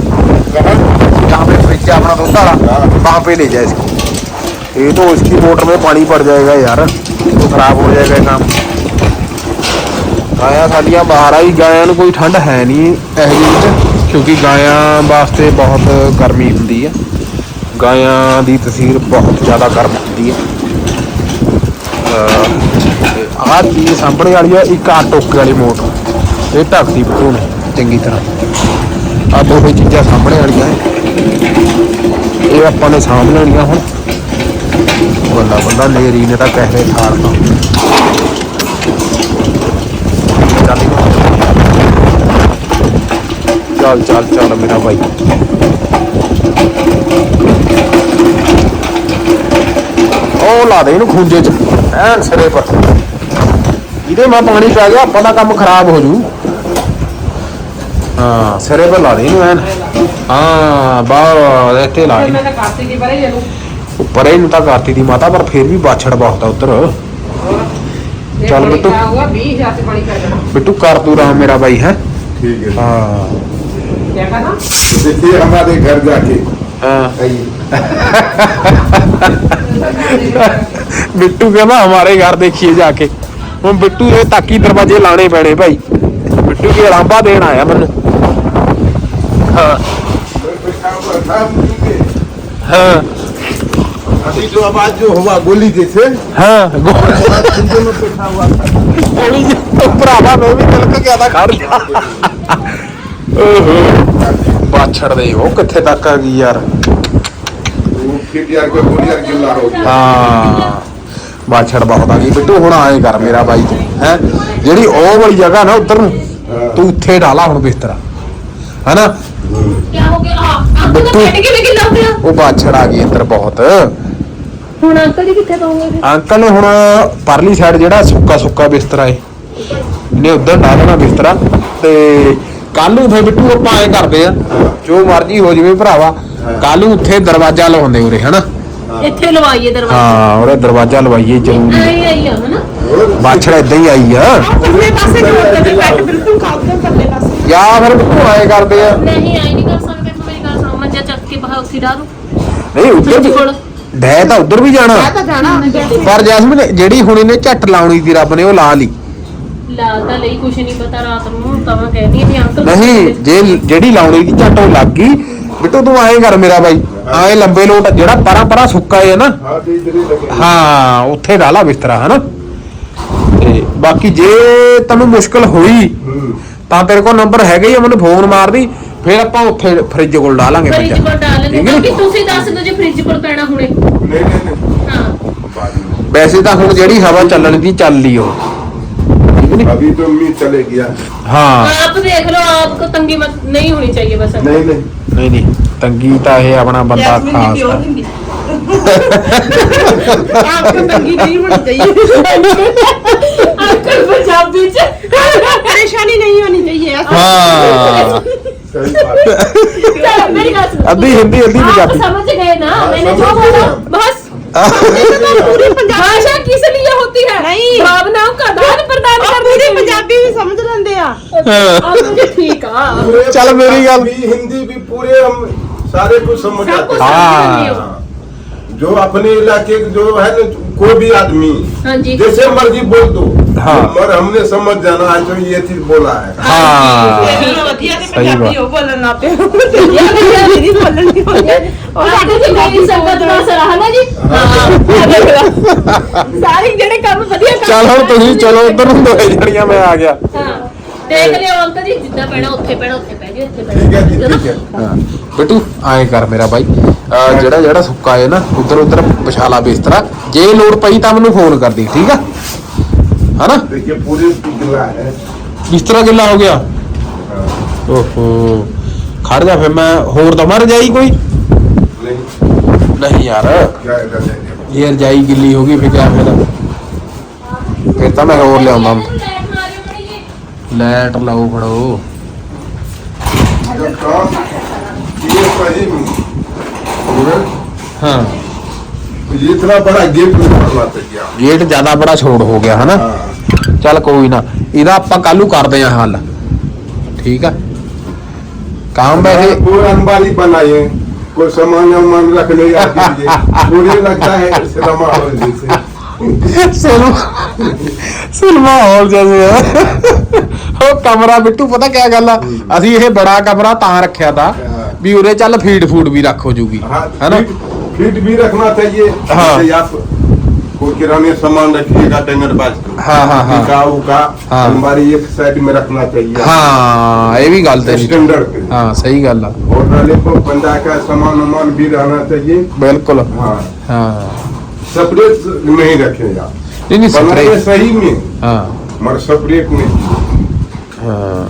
जहाँ पे फ्रिज है अपना दूध वाला वहाँ पे ले जाए इसको ये तो इसकी मोटर में पानी पड़ जाएगा यार तो खराब हो जाएगा ये काम ਗਾਇਆਂ ਸਾਡੀਆਂ ਬਾਹਰ ਆਈ ਗਾਇਆਂ ਨੂੰ ਕੋਈ ਠੰਡ ਹੈ ਨਹੀਂ ਇਹ ਜਿਹੇ ਵਿੱਚ ਕਿਉਂਕਿ ਗਾਇਆਂ ਵਾਸਤੇ ਬਹੁਤ ਗਰਮੀ ਹੁੰਦੀ ਹੈ ਗਾਇਆਂ ਦੀ ਤਸੀਰ ਬਹੁਤ ਜ਼ਿਆਦਾ ਗਰਮ ਹੁੰਦੀ ਹੈ ਆਹ ਚੀਜ਼ ਸਾਹਮਣੇ ਵਾਲੀ ਆ ਇੱਕ ਆ ਟੋਕੇ ਵਾਲੀ ਮੋਟਰ ਇਹ ਢੱਕਦੀ ਬਿੱਟੂ ਨੇ ਚੰਗੀ ਤਰ੍ਹਾਂ ਆ ਦੋਵੇਂ ਚੀਜ਼ਾਂ ਸਾਹਮਣੇ ਵਾਲੀਆਂ ਇਹ ਆਪਾਂ ਨੇ ਸਾਂਭ ਲੈਣੀਆਂ ਹੁਣ। ਬੰਦਾ ਬੰਦਾ ਨੇਰੀ ਨੇ ਤਾਂ ਕਹਿਰੇ ਸਾੜਨਾ ਚੱਲ ਚੱਲ ਚੱਲ ਮੇਰਾ ਭਾਈ। ਉਹ ਲਾ ਦੇ ਇਹਨੂੰ ਖੂੰਜੇ ਚ। ਐਨ ਸਿਰੇ ਪਰ। ਇਹਦੇ ਮੈਂ ਪਾਣੀ ਪੈ ਗਿਆ, ਆਪਾਂ ਦਾ ਕੰਮ ਖਰਾਬ ਹੋ ਜੂ। ਹਾਂ ਸਿਰੇ ਪਰ ਲਾ ਦੇ ਇਹਨੂੰ ਐਨ ਹਾਂ ਬਾਹਰ ਇੱਥੇ ਲਾ ਦੇ ਮੈਂ ਤਾਂ ਕਾਸੀ ਦੀ ਪਰੇ ਇਹਨੂੰ ਉੱਪਰ ਇਹਨੂੰ ਤਾਂ ਕਰਤੀ ਦੀ ਮਾਤਾ ਪਰ ਫੇਰ ਵੀ ਬਾਛੜ ਬਹੁਤ ਆ ਉੱਧਰ ਚੱਲ ਬਿੱਟੂ ਹੋਗਾ 20000 ਤੇ ਪਾਣੀ ਕਰ ਦੇਣਾ ਬਿੱਟੂ ਕਰ ਤੂੰ ਰਾਮ ਮੇਰਾ ਬਾਈ ਹੈ ठीक है ਹਾਂ ਕਿਆ ਕਰਨਾ देखिए हमारे घर जाके ਹਾਂ आइए ਬਿੱਟੂ ਕਹਿੰਦਾ ਹਮਾਰੇ ਘਰ ਦੇਖੀਏ ਜਾ ਕੇ ਹੁਣ ਬਿੱਟੂ ਦੇ ਤਾਕੀ ਦਰਵਾਜ਼ੇ ਲਾਣੇ ਪੈਣੇ ਭਾਈ ਬਿੱਟੂ ਕੀ ਆਰਾਂਭਾ ਦੇਣ ਆਇਆ ਮੈਨੂੰ ਹਾਂ मैं बैठा हुआ था मुझे। ਹਾਂ अभी जो आवाज जो हुआ गोली जैसे ਹਾਂ ਗੋ- आवाज सुनते में बैठा हुआ था ਗੋਲੀ ਜੀ ਉਹ ਭਰਾਵਾ ਮੈਂ ਵੀ ਤਿਲਕ ਗਿਆ ਤਾਂ ਖੜ ਜਾ ਓਹੋ ਬਾਛੜ ਦੇ ਉਹ ਕਿੱਥੇ ਤੱਕ ਆ ਗਈ ਯਾਰ वो फिर यार के गोली यार गिल्ला हो गया ਹਾਂ ਬਾਛੜ ਬਹੁਤ ਆ ਗਈ ਬਿੱਟੂ ਹੁਣ ਆਏ ਕਰ ਮੇਰਾ ਬਾਈ ਤੂੰ ਹੈ ਜਿਹੜੀ ਉਹ ਵਾਲੀ ਜਗ੍ਹਾ ਨਾ ਉੱਧਰ ਨੂੰ ਤੂੰ ਉੱਥੇ ਡਾਲਾ ਹੁਣ ਬਿਸਤਰਾ ਹੈਨਾ ਕੀ ਹੋ ਗਿਆ? ਆ ਅੰਕਲ ਦਾ ਬਿੱਟੂ। ਪੇਟ ਕਿਵੇਂ ਗਿੱਲਾ ਹੋ ਗਿਆ ਉਹ ਬਾਛੜ ਆ ਗਈ ਇੱਧਰ ਬਹੁਤ। ਹੁਣ ਅੰਕਲ ਜੀ ਕਿੱਥੇ ਪਾਉਂਗੇ ਫਿਰ? ਅੰਕਲ ਨੇ ਹੁਣ ਪਰਲੀ ਸਾਈਡ ਜਿਹੜਾ ਸੁੱਕਾ ਸੁੱਕਾ ਬਿਸਤਰਾ ਏ। ਨੇ ਉੱਧਰ ਡਾ ਦੇਣਾ ਬਿਸਤਰਾ ਤੇ ਕੱਲ ਨੂੰ ਫੇ ਬਿੱਟੂ ਆਪਾਂ ਐ ਕਰਦੇ ਆ ਜੋ ਮਰਜ਼ੀ ਹੋ ਜਵੇ ਭਰਾਵਾ ਕੱਲ ਨੂੰ ਉੱਥੇ ਦਰਵਾਜ਼ਾ ਲਵਾਉਂਦੇ ਉਰੇ ਹਨਾ? ਇੱਥੇ ਲਵਾਈਏ ਦਰਵਾਜ਼ਾ। ਹਾਂ ਉਰੇ ਦਰਵਾਜ਼ਾ ਲਵਾਈਏ ਜ਼ਰੂਰੀ ਆਈ ਆਈ ਆ ਹਨਾ? ਬਾਛੜ ਇਦਾਂ ਹੀ ਆਈ ਆ। ਪਰਲੇ ਪਾਸੇ ਜੋੜ ਬੈਠ ਬਿਲਕੁਲ ਪਰਲੇ ਪਾਸੇ ਜਾਂ ਫਿਰ ਤੂੰ ਆਏ ਕਰਦੇ ਆ। ਨਹੀਂ ਆਈ ਨਹੀਂ ਕਰ ਸਕਦੇ ਤੂੰ ਮੇਰੀ ਗੱਲ ਚੱਕ ਕੇ ਬਾਹਰ ਉੱਥੇ ਡਾਰੂ ਨਹੀਂ ਉੱਧਰ ਜਾਣਾ। ਪਰ ਜੈਸਮੀਨ ਜਿਹੜੀ ਹੁਣ ਇਹਨੇ ਝੱਟ ਲਾਉਣੀ ਸੀ ਰੱਬ ਨੇ ਉਹ ਲਾ ਲਈ। ਲਾ ਤਾਂ ਲਈ ਕੁਛ ਨਹੀਂ ਪਤਾ ਰਾਤ ਨੂੰ ਤਾਂ ਕਹਿੰਦੀ ਆ ਵੀ ਅੰਕਲ ਨਹੀਂ ਜੇ ਜਿਹੜੀ ਲਾਉਣੀ ਸੀ ਝੱਟ ਉਹ ਲੱਗ ਗਈ। ਬਿੱਟੂ ਤੂੰ ਆਏ ਕਰ ਮੇਰਾ ਬਾਈ ਆਏ ਲੰਬੇ ਲੋਟ ਜਿਹੜਾ ਪਰਾਂ ਪਰਾਂ ਸੁੱਕਾ ਹੈ ਨਾ। ਹਾਂ ਉੱਥੇ ਡਾਲਾ ਬਿਸਤਰਾ ਹਨਾ। ਤੇ ਬਾਕੀ ਜੇ ਤੈਨੂੰ ਮੁਸ਼ਕਲ ਹੋਈ ਤਾਂ ਤੇਰੇ ਕੋਲ ਨੰਬਰ ਹੈਗਾ ਹੀ ਆ ਮੈਨੂੰ ਫੋਨ ਮਾਰਦੀ ਫਿਰ ਆਪਾਂ ਉੱਥੇ ਫ੍ਰਿਜ ਕੋਲ ਡਾਲਾਂਗੇ ਫ੍ਰਿਜ ਬੱਚਾ ਕੋਲ ਡਾਲ ਲੈਂਦੇ ਠੀਕ ਹੈ ਕਿਉਂਕਿ ਨੀ? ਤੁਸੀਂ ਦੱਸ ਦਿਓ ਜੇ ਫ੍ਰਿਜ ਕੋਲ ਪੈਣਾ ਹੁਣੇ नहीं नहीं नहीं ਹਾਂ बाद में। ਵੈਸੇ ਤਾਂ ਹੁਣ ਜਿਹੜੀ ਹਵਾ ਚੱਲਣ ਦੀ ਚੱਲ ਲਈ ਉਹ ਠੀਕ ਨੀ? अभी तो उम्मीद चलेगी यार ਹਾਂ आप देख लो आपको तंगी मत नहीं होनी चाहिए बस अब। नहीं नहीं ਨਹੀਂ ਨਹੀਂ ਤੰਗੀ ਤਾਂ ਇਹ ਆਪਣਾ ਬੰਦਾ ਜੈਸਮੀਨ ਖਾਸ ਦੀ ਪਿਓਰ ਹੈ ਦਿੰਦੀ आपको तंगी नहीं होनी चाहिए अंकल पंजाबी च परेशानी नहीं होनी चाहिए हाँ। अभी हिंदी हिंदी समझ गए ना? हाँ, मैंने जो बोला बस। तो पूरी भाषा किस लिए होती है? नहीं। भावनाओं का दान प्रदान पंजाबी भी समझ हाँ। ठीक चल मेरी गल हिंदी भी पूरे हम सारे कुछ समझ आते हैं। जो अपने इलाके जो है ना कोई भी आदमी जैसे मर्ज़ी बोल दो। हाँ। मगर हमने समझ जाना आज जो ये चीज बोला है ਹਾਂ ਵਧੀਆ ਤੇ ਸਹੀ ਪੰਜਾਬੀ ਬਾਤ। ਉਹ ਬੋਲਣ ਨਾ ਪਿਆ ਵਧੀਆ ਪੰਜਾਬੀ ਦੀ ਬੋਲਣ ਦੀ ਉਹ ਸਾਡੇ ਤੇ ਮੇਰੀ ਸੰਗਤ ਦਾ ਸਰਾਹਨਾ ਜੀ ਸਾਰੇ ਜਿਹੜੇ ਕੰਮ ਵਧੀਆ ਕੰਮ ਚੱਲ ਹੁਣ ਤੁਸੀਂ ਚਲੋ ਉਧਰ ਨੂੰ ਦੋਏ ਜਣੀਆਂ ਮੈਂ ਆ ਗਿਆ ਹਾਂ ਦੇਖ ਲਿਓ ਅੰਕਲ ਜੀ ਜਿੱਦਾਂ ਪੈਣਾ ਉੱਥੇ ਪੈਣਾ ਉੱਥੇ ਪੈ ਜੀ ਉੱਥੇ ठीक है जी ਪੈਣਾ ठीक है ਹਾਂ ਬਿੱਟੂ ਐਂ ਕਰ ਮੇਰਾ ਬਾਈ ਅਹ ਜਿਹੜਾ ਜਿਹੜਾ ਸੁੱਕਾ ਹੈ ਨਾ ਉਧਰ ਉਧਰ ਵਿਛਾਲਾ ਬਿਸਤਰਾ ਜੇ ਲੋੜ ਪਈ ਤਾਂ ਮੈਨੂੰ ਫੋਨ ਕਰਦੀ ਠੀਕ ਆ ਹਨਾ देखिए पूरे गिला है ਬਿਸਤਰਾ ਗਿੱਲਾ ਹੋ ਗਿਆ ਓਹੋ ਖੜ ਜਾ ਫਿਰ ਮੈਂ ਹੋਰ ਦਮਾ ਰਜਾਈ ਕੋਈ नहीं ਨਹੀਂ ਯਾਰ क्या इधर ले लिया। ਇਹ ਰਜਾਈ ਗਿੱਲੀ ਹੋ ਗਈ ਫਿਰ ਕਿਆ ਫਾਇਦਾ ਫਿਰ ਤਾਂ ਮੈਂ ਹੋਰ ਲਿਆਉਂਦਾ ਲੈਟ ਮਾਰਿਓ ਮੜੀ ਜੀ ਲੈਟ ਲਾਓ ਫੜੋ जब काम ये सही में पूरे ਹਾਂ ये इतना बड़ा गेट नहीं बनना चाहिए आप। ਗੇਟ ਜ਼ਿਆਦਾ ਬੜਾ ਛੋੜ ਹੋ ਗਿਆ ਹਨਾ हाँ ਚੱਲ ਕੋਈ ਨਾ ਇਹਦਾ ਆਪਾਂ ਕੱਲੂ ਕਰਦੇ ਆਂ ਹੱਲ ਠੀਕ ਆ ਕੰਮ ਵੈਸੇ कोई अनबारी बनाए कोई सामान वामान रखने या दीजिए पूरे लगता है सिनेमा हॉल जैसे ਸਿਨੇਮਾ ਸਿਨੇਮਾ ਹਾਲ ਜੈਸੇ ਆ ਉਹ ਕਮਰਾ ਬਿੱਟੂ ਪਤਾ ਕਿਆ ਗੱਲ ਆ ਅਸੀਂ ਇਹ ਬੜਾ ਕਮਰਾ ਤਾਂ ਰੱਖਿਆ ਤਾ ਵੀ ਉਰੇ ਚੱਲ ਫੀਡ ਫੂਡ ਵੀ ਰੱਖ ਹੋ ਜੂਗੀ हाँ ਹੈਨਾ फीट, फीट भी रखना चाहिए हाँ। जैसे आप कोई किराने सामान रखिएगा टेंगर बाज हाँ हाँ हाँ टिकाऊ का हाँ। अलमारी एक साइड में रखना चाहिए ਹਾਂ ਇਹ ਵੀ ਗੱਲ ਤੇਰੀ स्टैंडर्ड पे ਹਾਂ ਸਹੀ ਗੱਲ ਆ और डाले को बंदा का सामान वामान भी रहना चाहिए ਬਿਲकुल हाँ ਹਾਂ सेपरेट नहीं रखेगा ਨਹੀਂ नहीं बनाइए spray- सही में ਹਾਂ मगर सेपरेट में ਹਾਂ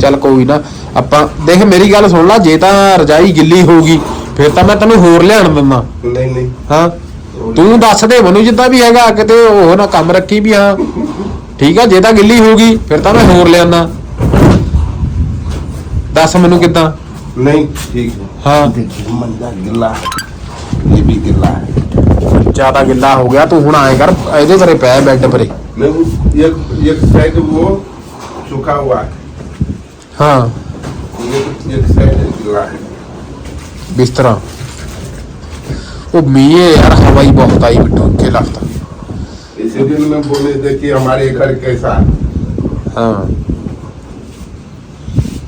ਚੱਲ ਕੋਈ ਨਾ ਆਪਾਂ ਦੇਖ ਮੇਰੀ ਗੱਲ ਸੁਣ ਲੈ ਜੇ ਤਾਂ ਰਜਾਈ ਗਿੱਲੀ ਹੋਊਗੀ ਫਿਰ ਤਾਂ ਮੈਂ ਤੈਨੂੰ ਹੋਰ ਲਿਆਣ ਦਿੰਦਾ नहीं नहीं ਹਾਂ ਤੂੰ ਦੱਸ ਦੇ ਮੈਨੂੰ ਜਿੱਦਾਂ ਵੀ ਹੈਗਾ ਕਿਤੇ ਉਹ ਨਾ ਕੰਮ ਰੱਖੀ ਵੀ ਹਾਂ ਠੀਕ ਆ ਜੇ ਤਾਂ ਗਿੱਲੀ ਹੋਊਗੀ ਫਿਰ ਤਾਂ ਮੈਂ ਹੋਰ ਲਿਆਣਾ ਦੱਸ ਮੈਨੂੰ ਕਿੱਦਾਂ नहीं ठीक है ਹਾਂ देखिए मंदा गिला है ये भी गिला है ਜਿਆਦਾ ਗਿੱਲਾ ਹੋ ਗਿਆ ਤੂੰ ਹੁਣ ਆਏ ਕਰ ਇਹਦੇ ਪਰੇ ਪੈ ਬੈੱਡ ਪਰੇ नहीं एक एक साइड वो सूखा हुआ है ਹਾਂ एक एक साइड गिला है वो मई है यार हवाई बहुत आई बिट्टू के लगता इसी दिन में बोले थे कि हमारे घर कैसा हाँ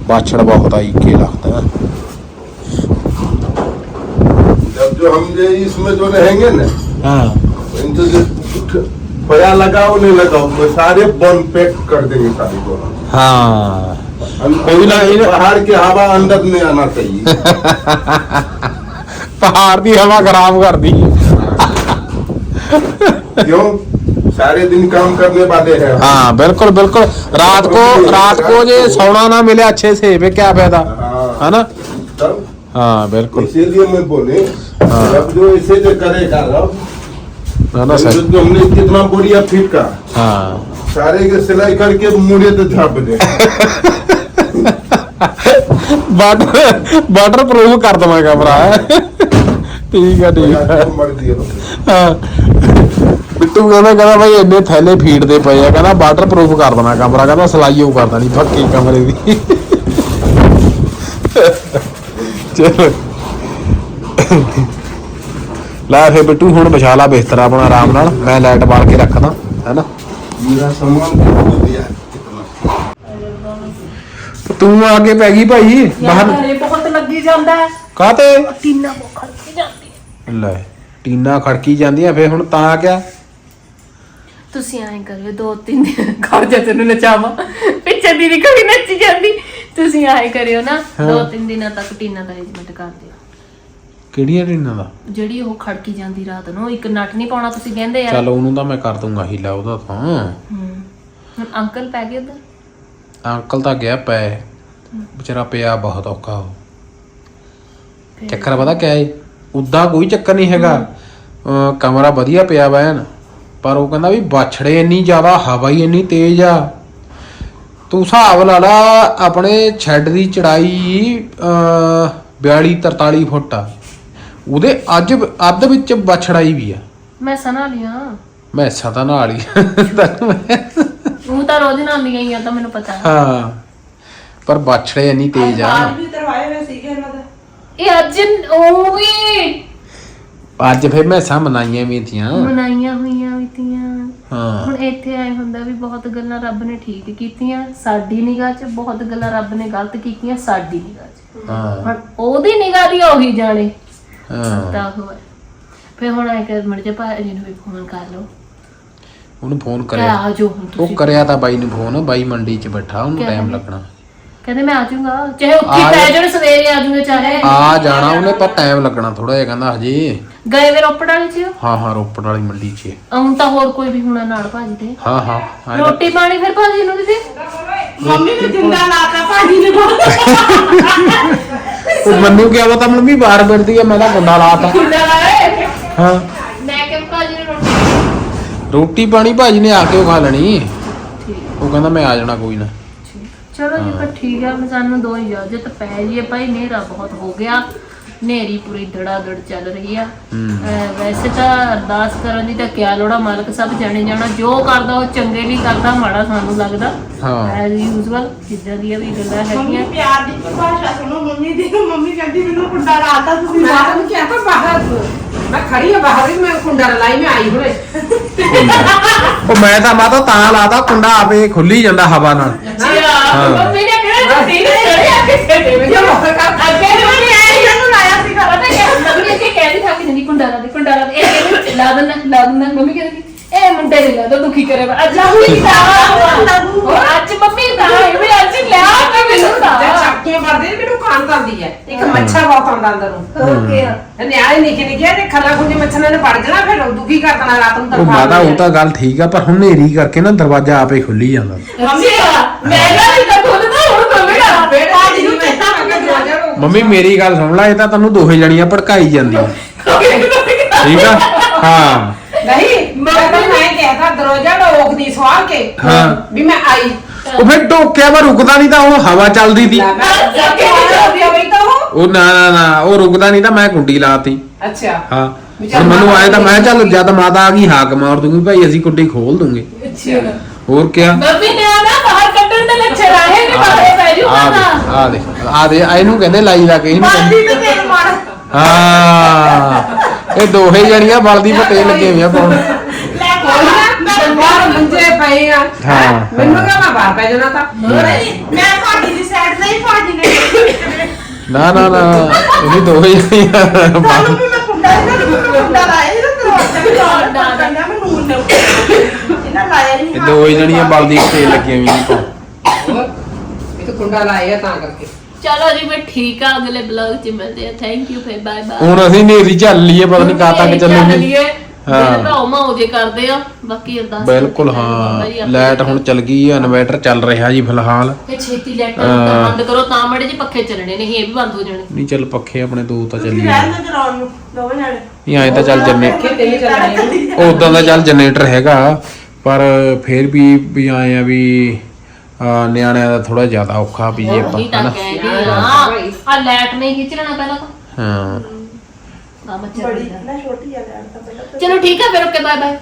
बाछड़ बहुत आई के लगता है जब जो हम ये इसमें जो रहेंगे ना हाँ इनको जो बया लगाओ नहीं लगाओ मैं सारे बम पैक कर देंगे सारी को हाँ कोई ना बाहर की हवा अंदर नहीं आना चाहिए ਪਹਾੜ ਦੀ ਹਵਾ ਖਰਾਬ ਕਰਦੀ क्यों सारे दिन काम करने वाले हैं हाँ बिल्कुल बिल्कुल रात को रात को जे सोना ना मिले अच्छे से फिर क्या फायदा हाँ। है ना तब हाँ बिल्कुल इसीलिए मैं बोले हाँ। जब जो इसे जो करेगा रब ना ना जो सही जो हमने कितना बोरिया फीट का हाँ सारे के सिलाई करके मुड़े तो झाप दे वाटर वाटर प्रूफ कर दवांगा भरा ਠੀਕ ਆ ਠੀਕ ਹੈ ਹਾਂ। ਬਿੱਟੂ ਕਹਿੰਦਾ ਕਹਿੰਦਾ ਭਾਈ ਇੰਨੇ ਥੈਲੇ ਫੀਟਦੇ ਪਏ ਆ ਕਹਿੰਦਾ ਵਾਟਰ ਪ੍ਰੂਫ ਕਰ ਦੇਣਾ ਕਮਰਾ ਕਹਿੰਦਾ ਸਲਾਈਓ ਕਰ ਦੇਣੀ ਪੱਕੀ ਕਮਰੇ ਦੀ। ਚਲੋ। ਲੈ ਫੇ ਬਿੱਟੂ ਹੁਣ ਵਿਸ਼ਾਲਾ ਬਿਸਤਰਾ ਆਪਣਾ ਆਰਾਮ ਨਾਲ ਮੈਂ ਲਾਈਟ ਬਾਲ ਕੇ ਰੱਖਦਾ ਹੈਨਾ? ਮੇਰਾ ਸਮਾਨ ਤੂੰ ਆ ਕੇ ਪੈ ਗਈ ਭਾਈ ਬਾਹਰ ਬਹੁਤ ਲੱਗੀ ਜਾਂਦਾ। ਕਾਤੇ ਟੀਨਾ ਲੈ ਟੀਨਾ ਖੜਕੀ ਜਾਂਦੀਆਂ ਫੇ ਹੁਣ ਤਾਂ ਕਿਆ? ਤੁਸੀਂ ਐਂ ਕਰਿਓ ਦੋ ਤਿੰਨ ਦਿਨ ਖੜ ਜਾ ਤੈਨੂੰ ਨਚਾਵਾਂ। ਪਿੱਛੇ ਦੀਦੀ ਕੋਈ ਨੱਚੀ ਜਾਂਦੀ। ਤੁਸੀਂ ਐਂ ਕਰਿਓ ਨਾ ਹਾਂ। ਦੋ ਤਿੰਨ ਦਿਨਾਂ ਤੱਕ ਟੀਨਾ ਦਾ ਅਰੇਂਜਮੈਂਟ ਕਰ ਦਿਓ। ਕਿਹੜੀਆਂ ਟੀਨਾ ਦਾ? ਜਿਹੜੀ ਉਹ ਖੜਕੀ ਜਾਂਦੀ ਰਾਤ ਨੂੰ ਇੱਕ ਨਟ ਨਹੀਂ ਪਾਉਣਾ ਤੁਸੀਂ ਕਹਿੰਦੇ ਯਾਰ ਚੱਲ ਉਹਨੂੰ ਤਾਂ ਮੈਂ ਕਰ ਦੂੰਗਾ ਹੀਲਾ ਉਹਦਾ ਤਾਂ। ਹੂੰ। ਹੁਣ ਅੰਕਲ ਪੈ ਗਏ ਉਧਰ? ਅੰਕਲ ਤਾਂ ਗਿਆ ਪੈ। ਵਿਚਾਰਾ ਪਿਆ ਬਹੁਤ ਔਖਾ ਉਹ। ਚੱਕਰ ਪਤਾ ਕਿਆ ਏ? ਉਦਾਂ ਕੋਈ ਚੱਕਰ ਨਹੀਂ ਹੈਗਾ। ਕਮਰਾ ਵਧੀਆ ਪਿਆ ਵਾ ਐਨ ਪਰ ਉਹ ਕਹਿੰਦਾ ਵੀ ਬਾਛੜੇ ਇੰਨੀ ਜ਼ਿਆਦਾ ਹਵਾ ਹੀ ਇੰਨੀ ਤੇਜ਼ ਆ। ਤੂੰ ਹਿਸਾਬ ਲਾ ਲਾ ਆਪਣੇ ਛੱਡ ਦੀ ਚੜਾਈ 42 43 ਫੁੱਟ ਆ। ਉਹਦੇ ਅੱਜ ਅੱਧ ਵਿੱਚ ਬਛੜਾਈ ਵੀ ਆ। ਮੈਂ ਸਨਾ ਲਿਆ ਮੈਂ ਸਦਾ ਨਾਲ ਹੀ ਉਹ ਤਾਂ ਰੋਜ਼ ਨਾਂਦੀਆਂ ਹੀ ਆ ਤਾਂ ਮੈਨੂੰ ਪਤਾ। ਹੈ। ਪਰ ਬਾਛੜੇ ਇੰਨੀ ਤੇਜ਼ ਆ। ਬਾਲ ਵੀ ਤਰਵਾਏ ਦੇ ਇਹ ਅੱਜ ਵੀ ਅੱਜ ਫਿਰ ਮੈਸਾਂ ਮਨਾਈਆਂ ਵੀ ਤੀਆਂ। ਮਨਾਈਆਂ ਹੋਈਆਂ ਵੀ ਤੀਆਂ। ਹਾਂ। ਹੁਣ ਇੱਥੇ ਆਏ ਹੁੰਦਾ ਵੀ ਬਹੁਤ ਗੱਲਾਂ ਰੱਬ ਨੇ ਠੀਕ ਕੀਤੀਆਂ। ਸਾਡੀ ਨਿਗਾਹ 'ਚ ਬਹੁਤ ਗੱਲਾਂ ਰੱਬ ਨੇ ਗਲਤ ਕੀਤੀਆਂ ਸਾਡੀ ਨਿਗਾਹ 'ਚ। ਹਾਂ। ਹੁਣ ਉਹਦੀ ਨਿਗਾਹ ਦੀ ਉਹੀ ਜਾਣੇ। ਹਾਂ। ਤਾਂ ਹੋਇਆ ਫਿਰ ਹੁਣ ਆਏ ਕਰ ਮੜ ਜਾ ਭਾਜੀ ਨੂੰ ਵੀ ਫੋਨ ਕਰ ਲਓ। ਉਹਨੂੰ ਫੋਨ ਕਰਿਆ। ਆ ਜਾਓ ਹੁਣ ਉਹ ਕਰਿਆ ਤਾਂ ਬਾਈ ਨੂੰ ਫੋਨ ਬਾਈ ਮੰਡੀ 'ਚ ਬੈਠਾ ਉਹਨੂੰ ਟਾਈਮ? ਲੱਗਣਾ। ਕਹਿੰਦੇ ਮੈਂ ਆ ਜਾਊਂਗਾ। ਚਾਹੇ ਉੱਥੇ ਪੈ ਜਾਣ ਸਵੇਰੇ ਆ ਜਾਊਂਗਾ ਚਾਹੇ। ਆ ਜਾਣਾ ਉਹਨੇ ਪਰ ਟਾਈਮ ਲੱਗਣਾ ਥੋੜਾ ਜਿਹਾ ਕਹਿੰਦਾ ਹਜੇ। ਗਏ ਵੇ ਰੋਪੜ ਵਾਲੇ ਚ? ਹਾਂ ਹਾਂ ਰੋਪੜ ਵਾਲੀ ਮੰਡੀ 'ਚ। ਹੁਣ ਤਾਂ ਹੋਰ ਕੋਈ ਵੀ ਹੋਣਾ ਨਾਲ ਭਾਜੀ ਦੇ ਹਾਂ ਹਾਂ ਰੋਟੀ ਪਾਣੀ ਫਿਰ ਭਾਜੀ ਨੂੰ ਦਿੱਤੀ ਮੰਮੀ ਨੇ ਜਿੰਦਾ ਲਾਤਾ ਭਾਜੀ ਨੇ ਉਹ ਮੈਨੂੰ ਕਿਹਾ ਵਾ ਤਾਂ ਮੰਮੀ ਬਾਰ ਬਿਰਦੀ ਆ ਮੈਂ ਤਾਂ ਗੁੰਡਾ ਲਾਤਾ। ਹਾਂ। ਮੈਂ ਕਿ ਭਾਜੀ ਨੇ ਰੋਟੀ ਰੋਟੀ ਪਾਣੀ ਭਾਜੀ ਨੇ ਆ ਕੇ ਉਹ ਖਾ ਲੈਣੀ। ਉਹ ਕਹਿੰਦਾ ਮੈਂ ਆ ਜਾਣਾ ਕੋਈ ਨਾ। ਚਲੋ ਜੀ ਤਾਂ ਠੀਕ ਹੈ ਮੈਂ ਸਾਨੂੰ ਦੋ ਇਜਾਜ਼ਤ ਪੈ ਜੀਏ ਭਾਈ ਨੇਰਾ ਬਹੁਤ ਹੋ ਗਿਆ। ਨੇਰੀ ਪੂਰੀ ਧੜਾ ਧੜ ਚੱਲ ਰਹੀ ਆ। ਅਹ ਵੈਸੇ ਤਾਂ ਅਰਦਾਸ ਕਰਨ ਦੀ ਤਾਂ ਕਿਆ ਲੋੜਾ ਮਾਲਕ ਸਭ ਜਾਣੇ ਜਾਣਾ। ਜੋ ਕਰਦਾ ਉਹ ਚੰਗੇ ਲਈ ਕਰਦਾ ਮਾੜਾ ਸਾਨੂੰ ਲੱਗਦਾ। ਹਾਂ। ਐਜ਼ ਯੂਜ਼ੁਅਲ ਜਿੱਦਾਂ ਦੀਆਂ ਵੀ ਗੱਲਾਂ ਮੰਮੀ ਹੈਗੀਆਂ ਪਿਆਰ ਦੀ ਭਾਸ਼ਾ ਸੁਣੋ। ਮੰਮੀ ਦੀ ਮੰਮੀ ਕਹਿੰਦੀ ਮੈਨੂੰ ਕੁੰਡਾ ਲਾਤਾ ਤੁਸੀਂ ਮੈਂ ਬਾਹਰ। ਤੈਨੂੰ ਕਿਹਾ ਤਾਂ ਬਾਹਰ। ਮੈਂ ਖੜੀ ਆ ਬਾਹਰ ਵੀ ਮੈਂ ਕੁੰਡਾ ਲਾਈ ਮੈਂ ਆਈ ਹੁਣੇ। ਉਹ ਮੈਂ ਤਾਂ ਮਾਤਾ ਤਾਂ ਲਾਤਾ ਕੁੰਡਾ ਆਪੇ ਖੁੱਲੀ ਜਾਂਦਾ ਹਵਾ ਨਾਲ। ਹਾਂ। ਮੰਮੀ ਨੇ ਕਿਹਾ ਤੁਸੀਂ ਨੇ ਚੜਿਆ ਕਿਸੇ ਦੇ ਵਿੱਚ ਅੱਗੇ ਲਾਇਆ ਸੀ ਪਤਾ ਕਿਆ ਮੰਮੀ ਅੱਗੇ ਕਹਿੰਦੀ ਥਾ ਕਿ ਨਹੀਂ ਕੁੰਡਾ ਲਾ ਦੇ ਕੁੰਡਾ ਲਾ ਦੇ। ਇਹ ਕਹਿੰਦੀ ਲਾ ਦਿੰਦਾ ਲਾ ਦਿੰਦਾ। ਮੰਮੀ ਕਹਿੰਦੀ ਇਹ ਮੁੰਡੇ ਨੇ ਲਾ ਦੋ ਦੁਖੀ ਕਰੇ ਅੱਜ ਮੰਮੀ ਦਾ ਅੱਜ ਮੰਮੀ ਦਾ ਇਹ ਵੀ ਅੱਜ ਲਿਆ ਕੇ ਮੈਨੂੰ ਜੇ ਦਾ ਚੱਕੀਆਂ ਮਾਰਦੇ ਨੇ ਮੈਨੂੰ ਕਾਨ ਕਰਦੀ ਹੈ। ਇੱਕ ਮੱਛਰ ਬਹੁਤ ਆਉਂਦਾ ਅੰਦਰੋਂ ਓਕੇ ਨਿਆਣੇ ਨਿੱਕੇ ਨਿੱਕੇ ਨੇ ਖੱਲਾ ਖੁੰਝੇ ਮੱਛਰਾਂ ਨੇ ਵੜ ਜਾਣਾ ਫਿਰ ਦੁਖੀ ਕਰ ਦੇਣਾ ਰਾਤ ਨੂੰ ਉਹ ਮਾਤਾ ਉਹ ਤਾਂ ਗੱਲ ਠੀਕ ਆ ਪਰ ਹੁਣ ਨੇਰੀ ਕਰਕੇ ਨਾ ਦਰਵਾਜ਼ਾ ਆਪੇ ਖੁੱਲੀ ਜਾਂਦਾ। ਮੰਮੀ ਮੈਂ ਨਾ ਵੀ ਤਾਂ ਖੁਦ ਨਾ ਹੁਣ ਮੰਮੀ ਦਾ ਭਾਜੀ ਨੂੰ ਚੇਤਾ ਆ ਕੇ ਦਰਵਾਜ਼ਾ ਰੋਕ ਮੰਮੀ ਮੇਰੀ ਗੱਲ ਸੁਣ ਲੈ ਇਹ ਤਾਂ ਤੈਨੂੰ ਦੋਹੇ ਜਣੀਆਂ ਭੜਕਾਈ ਜਾਂਦੀਆਂ। ਠੀਕ ਆ? ਹਾਂ। ਨਹੀਂ ਮੈਂ ਤਾਂ ਮੈਂ ਕਿਹਾ ਤਾਂ ਦਰਵਾਜ਼ਾ ਰੋਕਦੀ ਸਵਾਰ ਕੇ ਹਾਂ। ਵੀ ਮੈਂ ਆਈ। ਉਹ ਫਿਰ ਟੋਕਿਆ ਵਾ ਰੁਕਦਾ ਨਹੀਂ ਤਾਂ ਉਹ ਹਵਾ ਚੱਲਦੀ ਸੀ। ਲੈ ਮੈਂ ਜਾ ਕੇ ਆਇਆ ਹੋਈ ਤਾਂ ਉਹ? ਉਹ ਨਾ ਨਾ ਨਾ ਉਹ ਰੁਕਦਾ ਨਹੀਂ ਤਾਂ ਮੈਂ ਕੁੰਡੀ ਲਾਤੀ। ਅੱਛਾ। ਹਾਂ। ਹੁਣ ਮੈਨੂੰ ਆਏ ਤਾਂ ਮੈਂ ਚੱਲ ਜਦ ਮਾਤਾ ਆ ਗਈ ਹਾਕ ਮਾਰ ਦੂੰਗੀ ਭਾਈ ਅਸੀਂ ਕੁੰਡੀ ਖੋਲ ਦੂੰਗੇ। ਹੋਰ ਕਿਆ? ਮੰਮੀ ਨੇ ਨਾ ਬਾਹਰ ਕੱਢਣ ਦੇ ਲੱਛਣ ਆਏ ਨੇ ਬਾਹਰ। ਆ ਦੇ ਆ ਦੇ ਆ ਦੇ ਆ ਇਹਨੂੰ ਕਹਿੰਦੇ ਲਾਈ ਦਾ ਕਿ ਇਹਨੂੰ ਕਹਿੰਦੇ। ਬਾਦੀ ਤੇ ਤੇਲ ਮਾਰ। ਹਾਂ। ਇਹ ਦੋਹੇ ਜਣੀਆਂ ਬਲਦੀ ਪਤੇ ਲੱਗੇ ਹੋਈਆਂ ਪਾਉਣ। ਲੈ ਕੋਈ ਨਾ ਮੈਂ ਬਾਹਰ ਮੰਜੇ ਪਏ ਆ। ਹਾਂ, ਮੈਨੂੰ ਕਹਾਂ ਮੈਂ ਬਾਹਰ ਪੈ ਜਾਣਾ ਤਾਂ। ਮੈਂ ਭਾਜੀ ਦੀ ਸਾਈਡ ਨਹੀਂ ਭਾਜੀ ਨੇ ਨਾ ਨਾ ਨਾ ਇਹ ਦੋਹੇ ਜਣੀਆਂ ਤੁਹਾਨੂੰ ਵੀ ਮੈਂ ਕੁੰਡਾ ਇਹਨਾਂ ਨੂੰ ਵੀ ਕੁੰਡਾ ਲਾਇਆ ਇਹਦਾ ਦਰਵਾਜ਼ਾ ਵੀ ਲਾਉਣਾ ਨਾ, ਨਾ। ਮੈਂ ਨੂਨ ਨੇ ਇਹਨਾਂ ਲਾਇਆ ਨਹੀਂ ਇਹ ਦੋਹੇ ਜਣੀਆਂ ਬਲਦੀ ਪਤੇ ਲੱਗੀਆਂ ਹੋਈਆਂ ਪਾਉਣ। ਤਾਂ ਕੁੰਡਾ ਲਾਇਆ ਤਾਂ ਕਰਕੇ। ਚਲੋ ਜੀ ਮੈਂ ਠੀਕ ਆ ਅਗਲੇ ਬਲੌਗ 'ਚ ਮਿਲਦੇ ਆ। ਥੈਂਕ ਯੂ ਫੇ ਬਾਏ ਬਾਏ ਹੁਣ ਅਸੀਂ ਨੇਰੀ ਚੱਲ ਲਈਏ ਪਤਾ ਨਹੀਂ ਕਾ ਤੱਕ ਚੱਲੂਗੀ ਹਾਂ। ਹਾਂ। ਭਰਾਉ ਮਾਉ ਜੇ ਕਰਦੇ ਆ ਬਾਕੀ ਅਰਦਾਸ ਬਿਲਕੁਲ ਹਾਂ। ਲਾਈਟ ਹੁਣ ਚੱਲ ਗਈ ਹੈ ਇਨਵਰਟਰ ਚੱਲ ਰਿਹਾ ਜੀ ਫਿਲਹਾਲ। ਤੇ ਛੇਤੀ ਲੈਟ ਹਾਂ। ਬੰਦ ਕਰੋ ਤਾਂ ਮੜੇ ਜੀ ਪੱਖੇ ਚੱਲਣੇ ਨਹੀਂ ਇਹ ਵੀ ਬੰਦ ਹੋ ਜਾਣੇ। ਨਹੀਂ ਚੱਲ ਪੱਖੇ ਆਪਣੇ ਦੋ ਤਾਂ ਚੱਲੀ ਰਹਿਣ ਦੇ ਚਲਾਉਣ ਨੂੰ ਦੋਵੇਂ ਜਾਣੇ। ਨਹੀਂ ਐਂ ਤਾਂ ਚੱਲ ਜੰਨੇ। ਖੇਤੇ ਨਹੀਂ ਚੱਲਣੀ ਉਦਾਂ ਦਾ ਚੱਲ ਜਨਰੇਟਰ ਹੈਗਾ ਪਰ ਫਿਰ ਵੀ ਵੀ ਆਏ ਆ ਵੀ ਨਿਆਣਿਆਂ ਦਾ ਥੋੜਾ ਜ਼ਿਆਦਾ ਔਖਾ ਵੀ ਜੇ ਆਪਾਂ ਹਨਾ? ਆ ਲੈਟ ਨਹੀਂ ਖਿੱਚ ਲੈਣਾ ਪਹਿਲਾਂ ਤਾਂ। ਹਾਂ। ਆ ਬੜੀ ਨਾ ਛੋਟੀ ਆ ਲੈਣ ਤਾਂ ਪਹਿਲਾਂ ਚਲੋ ਠੀਕ ਆ ਫਿਰ ਓਕੇ ਬਾਏ ਬਾਏ